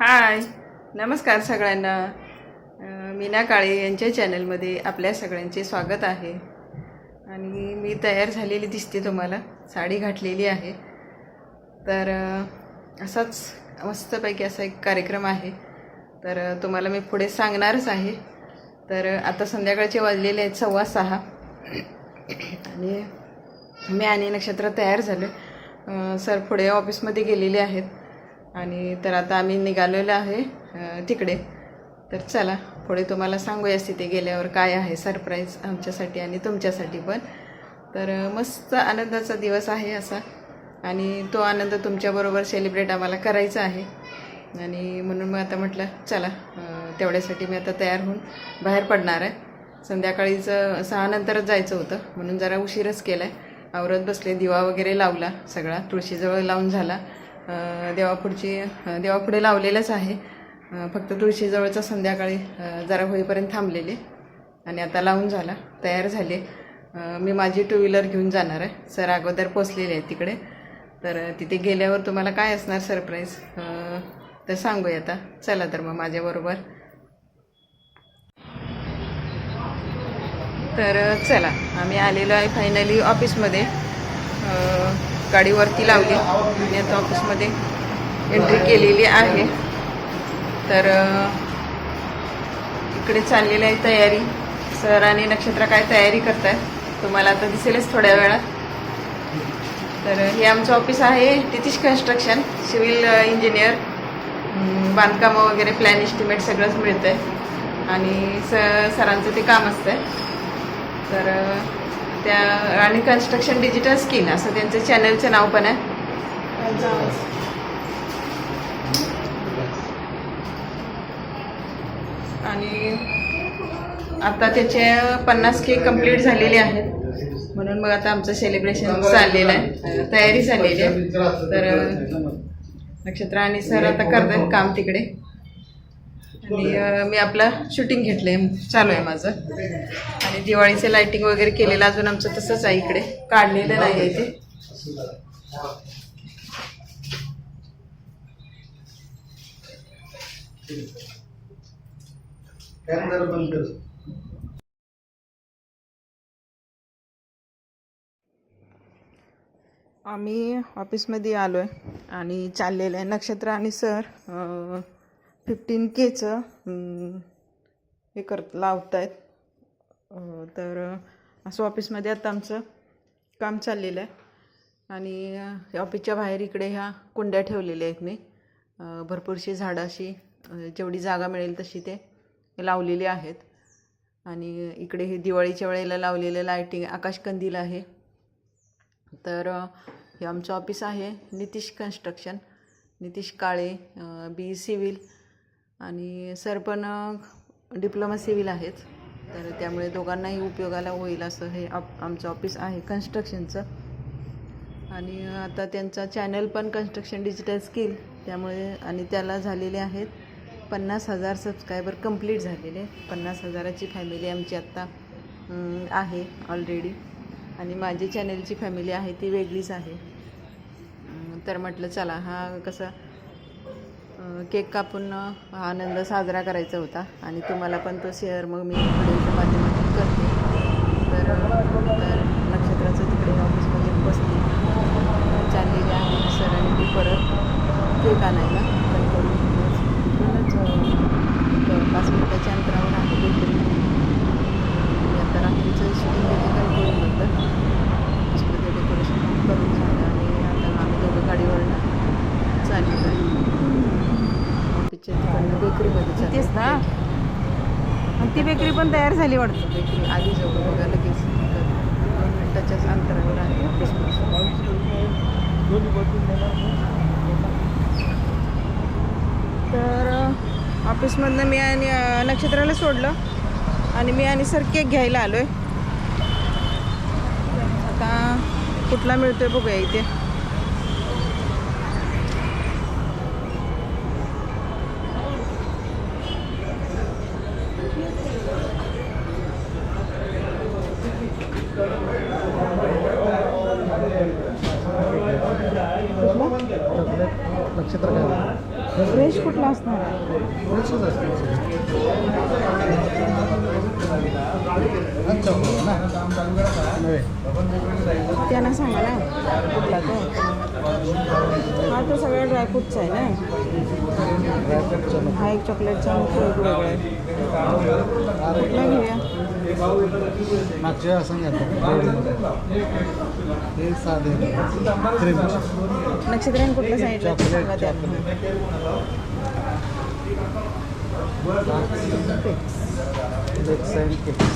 हाय. नमस्कार सगळ्यांना. मीना काळे यांच्या चॅनलमध्ये आपल्या सगळ्यांचे स्वागत आहे. आणि मी तयार झालेली दिसते तुम्हाला. साडी घातलेली आहे. तर असाच मस्तपैकी असा एक कार्यक्रम आहे. तर तुम्हाला मी पुढे सांगणारच आहे. तर आता संध्याकाळचे वाजलेले आहेत सव्वा सहा. आणि मी आणि नक्षत्र तयार झालं सर पुढे ऑफिसमध्ये गेलेले आहेत. आणि तर आता आम्ही निघालेलो आहे तिकडे. तर चला पुढे तुम्हाला सांगूयाच तिथे गेल्यावर काय आहे सरप्राईज आमच्यासाठी आणि तुमच्यासाठी पण. तर मस्त आनंदाचा दिवस आहे असा. आणि तो आनंद तुमच्याबरोबर सेलिब्रेट आम्हाला करायचा आहे. आणि म्हणून मग आता म्हटलं चला तेवढ्यासाठी मी आता तयार होऊन बाहेर पडणार आहे. संध्याकाळीचं सहानंतरच जायचं होतं म्हणून जरा उशीरच केला आहे आवरत बसले दिवा वगैरे लावला सगळा तुळशीजवळ लावून झाला. देवापुढची देवापुढे लावलेलंच आहे. फक्त तुळशीजवळचं संध्याकाळी जरा होईपर्यंत थांबलेले. आणि आता लावून झाला तयार झाले. मी माझी टू व्हीलर घेऊन जाणार आहे. सर अगोदर पोचलेले आहेत तिकडे. तर तिथे गेल्यावर तुम्हाला काय असणार सरप्राईज तर सांगूया आता. चला तर मग माझ्याबरोबर. तर चला आम्ही आलेलो आहे फायनली ऑफिसमध्ये गाडीवरती लावली. आणि आता ऑफिसमध्ये एंट्री केलेली आहे. तर इकडे चाललेली आहे तयारी. सर आणि नक्षत्र काय तयारी करतायत तुम्हाला आता दिसेलच थोड्या वेळात. तर हे आमचं ऑफिस आहे तितीश कन्स्ट्रक्शन सिव्हिल इंजिनियर बांधकामं वगैरे प्लॅन एस्टिमेट सगळंच मिळतं आहे आणि स सरांचं ते काम असतं तर त्या आणि कन्स्ट्रक्शन डिजिटल स्किन असं त्यांचं चॅनलचं नाव पण आहे. आणि आता त्याचे पन्नास के कंप्लीट झालेले आहेत. म्हणून मग आता आमचं सेलिब्रेशन चाललेलं आहे. तयारी झालेली आहे. तर नक्षत्र आणि सर आता करतात काम तिकडे. आणि मी आपलं शूटिंग घेतलंय. चालू आहे माझं. आणि दिवाळीचं लाइटिंग वगैरे केलेलं अजून आमचं तसंच आहे इकडे. काढलेलं नाही आहे ते. कॅमेरा बंद कर. आम्ही ऑफिसमध्ये आलो आहे आणि चाललेलं आहे. नक्षत्र आणि सर फिफ्टीन केचं हे करत लावत आहेत तर असं ऑफिसमध्ये आता आमचं काम चाललेलं आहे. आणि या ऑफिसच्या बाहेर इकडे ह्या कुंड्या ठेवलेल्या आहेत मी. भरपूरशी झाडं अशी जेवढी जागा मिळेल तशी ते लावलेली आहेत. आणि इकडे हे दिवाळीच्या वेळेला लावलेलं लायटिंग आकाशकंदील आहे. तर हे आमचं ऑफिस आहे Nitish construction Nitish Kale B civil आणि सर पण डिप्लोमा सिव्हिल आहेत. तर त्यामुळे दोघांनाही उपयोगाला होईल असं हे आप आमचं ऑफिस आहे कन्स्ट्रक्शनचं. आणि आता त्यांचा चॅनल पण कन्स्ट्रक्शन डिजिटल स्किल त्यामुळे आणि त्याला झालेले आहेत पन्नास हजार सबस्क्रायबर कंप्लीट झालेले. पन्नास हजाराची फॅमिली आमची आत्ता आहे ऑलरेडी आणि माझी चॅनलची फॅमिली आहे ती वेगळीच आहे. तर म्हटलं चला हा कसा केक कापून हा आनंद साजरा करायचा होता. आणि तुम्हाला पण तो शेअर मग मी व्हिडिओच्या माध्यमातून करते. तर तर नक्षत्राचं तिकडे ऑफिसमध्ये बसली चाललेली आहे सर आणि ती परत केक आणायला. पण करून पाच मिनिटाच्या अंतरावर आहे. बेकरी आता रात्रीचं शूटिंग वगैरे काही करून म्हटलं ऑफिसमध्ये डेकोरेशन करून झालं आणि आता आम्ही दोघं गाडीवरनं चाललेलो आहे ऑफिसच्या तिकडनं बेकरीमध्ये तेच ना आणि ती बेकरी पण तयार झाली वाटतं. बेकरी आली जवळ बघा लगेच मिनिटाच्याच अंतरावर आहे तर ऑफिसमधनं मी आणि नक्षत्राला सोडलं. आणि मी आणि सर केक घ्यायला आलो आहे आता कुठला मिळतोय बघूया इथे. नक्षत्र काय? फ्रेश कुठला असणार? फ्रेशच असते अच्छा हो ना. नव्हे. त्यांना सांगा ना कुठला तो? हा तो सगळा ड्रायफ्रूटचा आहे ना. ड्रायफ्रूटचं हा एक चॉकलेटचा आहे कुठला घेऊया? मागच्या असं हे साधे क्रीम. नक्षत्रान कुठल्या साईडला चॉकलेट. लेग साईड केक्स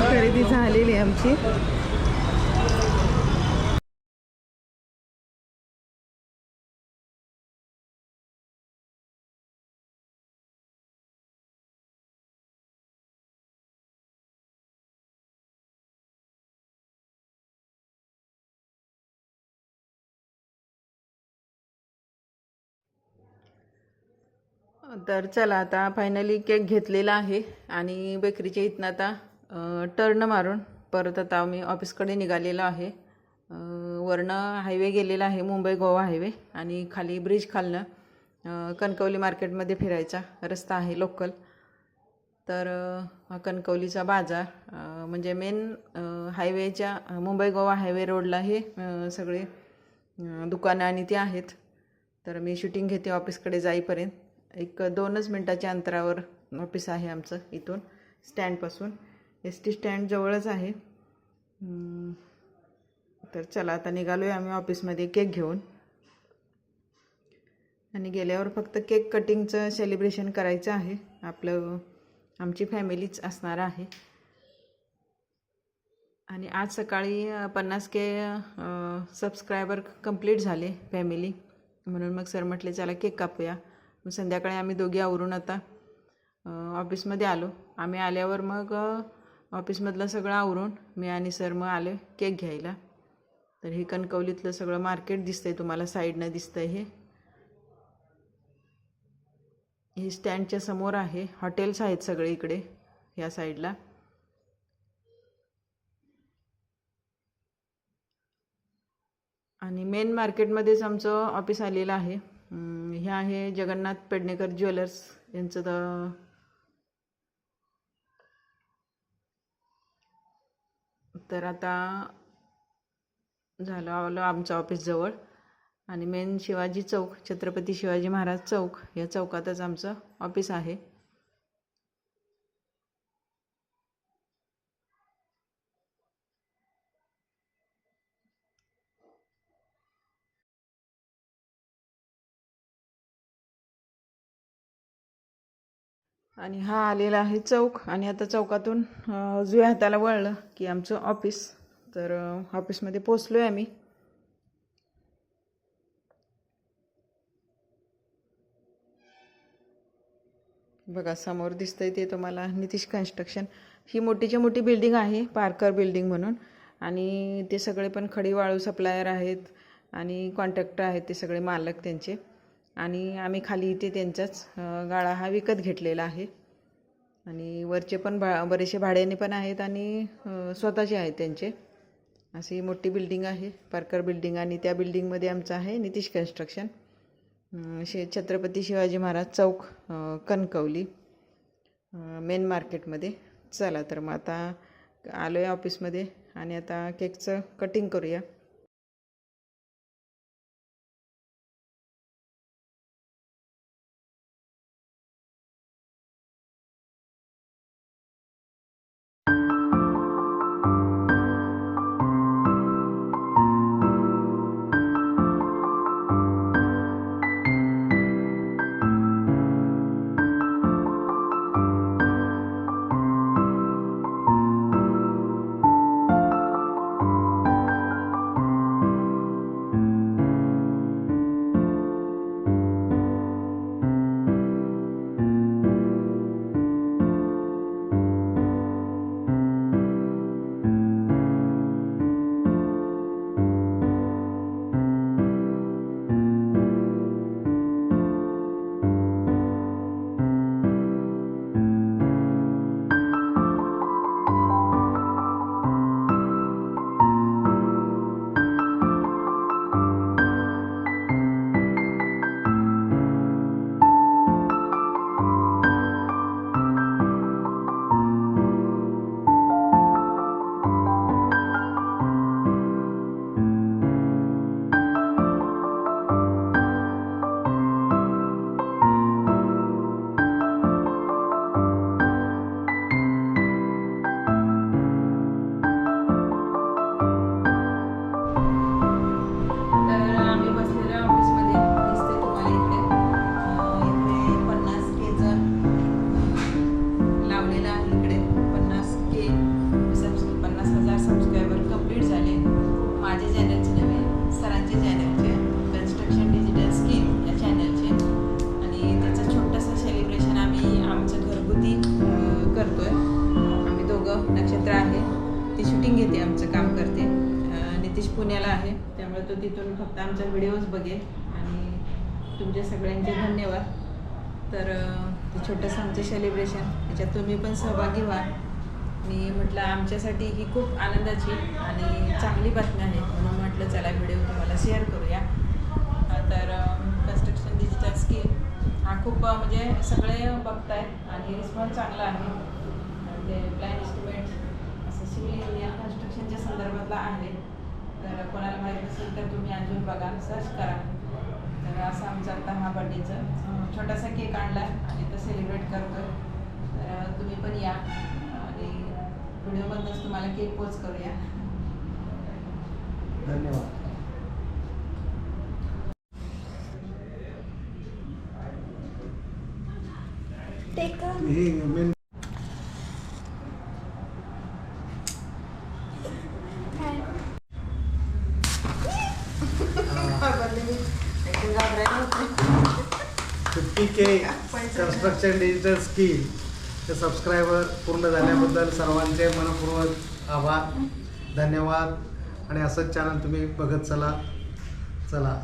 खरेदी झालेली आहे आमची. तर चला आता फायनली केक घेतलेला आहे आणि बेकरीच्या इथनं आता टर्न मारून परत आता मी ऑफिसकडे निघालेलो आहे. वरनं हायवे गेलेला आहे मुंबई गोवा हायवे आणि खाली ब्रिज खालनं कणकवली मार्केटमध्ये फिरायचा रस्ता आहे लोकल तर हा कणकवलीचा बाजार म्हणजे मेन हायवेच्या मुंबई गोवा हायवे रोडला हे सगळे दुकानं आणि ते आहेत. तर मी शूटिंग घेते ऑफिसकडे जाईपर्यंत. एक दोनच मिनटाच्या अंतरावर ऑफिस आहे आमचं इथून स्टँडपासून. एस टी स्टँडजवळच आहे. तर चला आता निघालो आहे आम्ही ऑफिसमध्ये केक घेऊन. आणि गेल्यावर फक्त केक कटिंगचं सेलिब्रेशन करायचं आहे. आपलं आमची फॅमिलीच असणार आहे. आणि आज सकाळी पन्नास के सबस्क्रायबर कंप्लीट झाले फॅमिली म्हणून मग सर म्हटले चला केक कापूया. मग संध्याकाळी आम्ही दोघी आवरून आता ऑफिसमध्ये आलो. आम्ही आल्यावर मग ऑफिसमधलं सगळं आवरून मी आणि सर मग आले केक घ्यायला. तर हे कणकवलीतलं सगळं मार्केट दिसतंय तुम्हाला साईडनं दिसतंय हे. हे स्टँडच्या समोर आहे. हॉटेल्स आहेत सगळे इकडे ह्या साईडला. आणि मेन मार्केटमध्येच आमचं ऑफिस आलेलं आहे. ह्या हे आहे जगन्नाथ पेडणेकर ज्वेलर्स. यांचं तर तर आता झालं आलं आमचं ऑफिस जवळ. आणि मेन शिवाजी चौक छत्रपती शिवाजी महाराज चौक या चौकातच आमचं ऑफिस आहे. आणि हा आलेला आहे चौक. आणि आता चौकातून अं, उजव्या हाताला वळलं की आमचं ऑफिस. तर ऑफिसमध्ये पोचलो आहे आम्ही. बघा समोर दिसतंय ते तुम्हाला. नितीश कन्स्ट्रक्शन. ही मोठीची मोठी बिल्डिंग आहे पार्कर बिल्डिंग म्हणून. आणि ते सगळे पण खडी वाळू सप्लायर आहेत आणि कॉन्ट्रॅक्टर आहेत ते सगळे मालक त्यांचे. आणि आम्ही खाली इथे त्यांचाच गाळा हा विकत घेतलेला आहे. आणि वरचे पण भा बरेचसे भाड्याने पण आहेत आणि स्वतःचे आहेत त्यांचे. अशी मोठी बिल्डिंग आहे पार्कर बिल्डिंग आणि त्या बिल्डिंगमध्ये आमचं आहे नितीश कन्स्ट्रक्शन. शे छत्रपती शिवाजी महाराज चौक कणकवली मेन मार्केटमध्ये. चला तर मग आता आलो आहे ऑफिसमध्ये आणि आता केकचं कटिंग करूया. तुमचे सगळ्यांचे धन्यवाद. तर ते छोटंसं आमचं सेलिब्रेशन त्याच्यात तुम्ही पण सहभागी व्हा. मी म्हटलं आमच्यासाठी ही खूप आनंदाची आणि चांगली बातमी आहे. म्हणून म्हटलं चला व्हिडिओ तुम्हाला शेअर करूया. तर कन्स्ट्रक्शन डिजिटल स्किल हा खूप म्हणजे सगळे बघतायत आणि रिस्पॉन्स चांगला आहे. ते प्लॅन इस्टिमेट असं सिव्हिल इंजिनियर कन्स्ट्रक्शनच्या संदर्भातला आहे. तर कोणाला माहीत असेल तर तुम्ही अजून बघा सर्च करा. तर असं आमचा आता हा बड्डेचं छोटासा केक आणला आणि तो सेलिब्रेट करतोय. तर तुम्ही पण या. आणि व्हिडिओमधनंच तुम्हाला केक पोच करूया. धन्यवाद. ही main fifty K construction digital skill हे सबस्क्रायबर पूर्ण झाल्याबद्दल सर्वांचे मनपूर्वक आभार धन्यवाद. आणि असंच चॅनल तुम्ही बघत चला. चला.